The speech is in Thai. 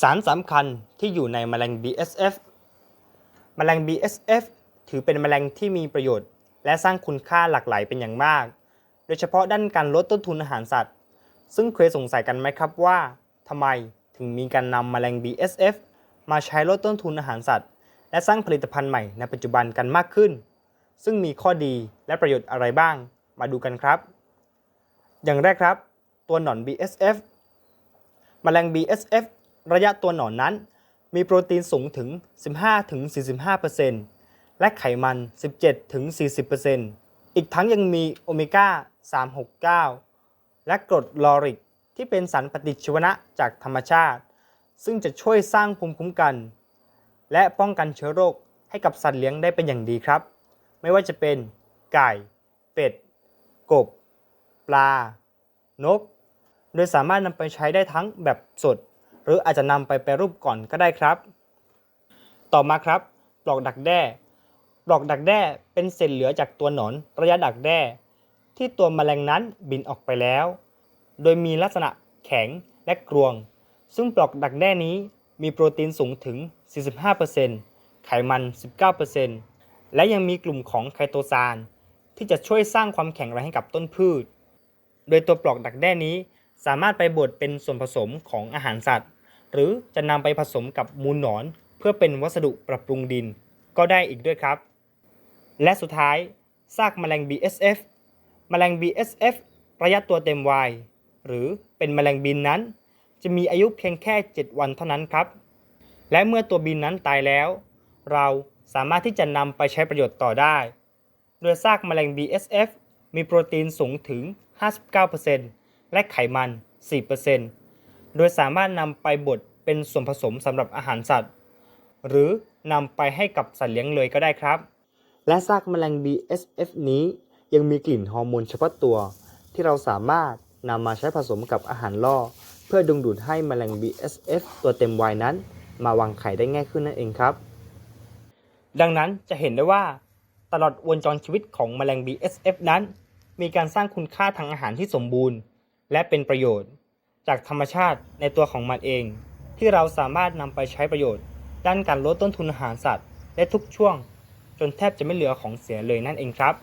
สารสำคัญที่อยู่ในแมลง BSF แมลง BSF ถือเป็นแมลงที่มีประโยชน์ และสร้างคุณค่าหลากหลายเป็นอย่างมาก โดยเฉพาะด้านการลดต้นทุนอาหารสัตว์ ซึ่งเคยสงสัยกันไหมครับว่าทำไมถึงมีการนำแมลง BSF มาใช้ลดต้นทุนอาหารสัตว์ และสร้างผลิตภัณฑ์ใหม่ในปัจจุบันกันมากขึ้น ซึ่งมีข้อดีและประโยชน์อะไรบ้าง มาดูกันครับ อย่างแรกครับ ตัวหนอน BSF แมลง BSF ระยะตัวหนอนนั้น มีโปรตีนสูงถึง 15-45%และไขมัน 17-40%อีกทั้งยังมีโอเมก้า 369 และกรดลอริกที่เป็นสารปฏิชีวนะจากธรรมชาติ ซึ่งจะช่วยสร้างภูมิคุ้มกัน และป้องกันเชื้อโรคให้กับสัตว์เลี้ยงได้เป็นอย่างดีครับ ไม่ว่าจะเป็นไก่ เป็ด กบ ปลา นก โดยสามารถนำไปใช้ได้ทั้งแบบสด หรืออาจจะนำไปแปรรูปก่อนก็ได้ครับ ต่อมาครับ ปลอกดักแด้ปลอกดักแด้เป็นเศษเหลือจากตัวหนอนระยะดักแด้ ที่ตัวแมลงนั้นบินออกไปแล้ว โดยมีลักษณะแข็งและกรวง ซึ่งปลอกดักแด้นี้มีโปรตีนสูงถึง 45%ไขมัน 19%และยังมีกลุ่มของไคโตซานที่จะช่วยสร้างความแข็งแรงให้กับต้นพืช โดยตัวปลอกดักแด้นี้สามารถไปบดเป็นส่วนผสมของอาหารสัตว์ หรือจะนำไปผสมกับมูลหนอน เพื่อเป็นวัสดุปรับปรุงดิน ก็ได้อีกด้วยครับ และสุดท้ายซากแมลง BSF แมลง BSF ระยะตัวเต็มวัยหรือเป็นแมลงบินนั้น จะมีอายุเพียงแค่ 7 วันเท่านั้นครับ และเมื่อตัวบินนั้นตายแล้ว เราสามารถที่จะนำไปใช้ประโยชน์ต่อได้ โดยซากแมลง BSF มีโปรตีนสูงถึง 59%และไขมัน 4% โดยสามารถนำไปบดเป็นส่วนผสมสำหรับอาหารสัตว์ หรือนำไปให้กับสัตว์เลี้ยงเลยก็ได้ครับ และซากแมลง BSF นี้ยังมีกลิ่นฮอร์โมนเฉพาะตัว ที่เราสามารถนำมาใช้ผสมกับอาหารล่อ เพื่อดึงดูดให้แมลง BSF ตัวเต็มวัยนั้น มาวางไข่ได้ง่ายขึ้นนั่นเองครับ ดังนั้นจะเห็นได้ว่า ตลอดวงจรชีวิตของแมลง BSF นั้น มีการสร้างคุณค่าทางอาหารที่สมบูรณ์ และเป็นประโยชน์ จากธรรมชาติในตัวของมันเอง ที่เราสามารถนำไปใช้ประโยชน์ ด้านการลดต้นทุนอาหารสัตว์ได้ทุกช่วง จนแทบจะไม่เหลือของเสียเลยนั่นเองครับ